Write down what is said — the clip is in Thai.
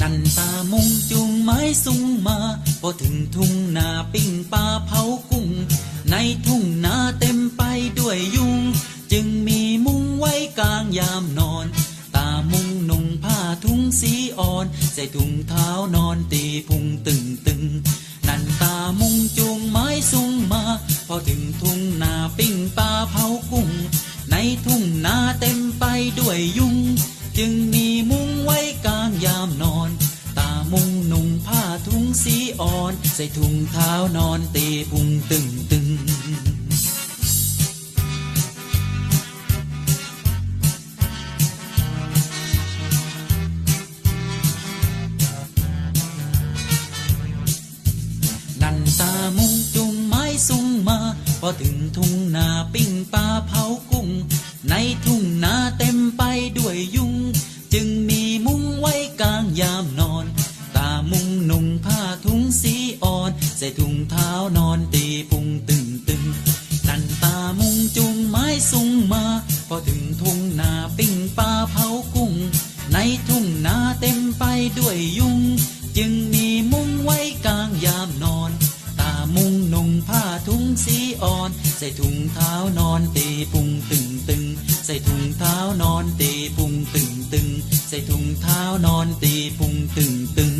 นันตามุงจุงไม้สุงมาพอถึงทุ่งนาปิ้งปลาเผากุ้ง ในทุ่งนาเต็มไปด้วยยุง จึงมีมุงไว้กลางยามนอน ตามุงนุ่งผ้าทุงสีอ่อน ใส่ถุงเท้านอนตีพุงตึงตึงนันตามุงจุงไม้สุงมา พอถึงทุ่งนาปิ้งปลาเผากุ้ง ในทุ่งนาเต็มไปด้วยยุง จึงมีมุงไว้กลางยามนอน สีอ่อน ใส่ถุงเท้านอนตีพุงตึงตึงนันตามุงจุงไม้สุงมา พอถึงทุ่งนาปิ้งปลาเผากุ้ง ในทุ่งนาเต็มไปด้วยยุง จึงมีมุ้งไว้กลางยามน อนใส่ถุงเท้านอนตีพุงตึงตึงนันตามุงจุงไม้สุงมา พอถึงทุ่งนาปิ้งปลาเผากุ้ง ในทุ่งนาเต็มไปด้วยยุง จึงมีมุงไว้กลางยามนอน ตามุงนุ่งผ้าทุงสีอ่อน ใส่ถุงเท้านอนตีพุงตึงตึงใส่ถุงเท้านอนตีพุงตึงตึงใส่ถุงเท้านอนตีพุงตึงตึง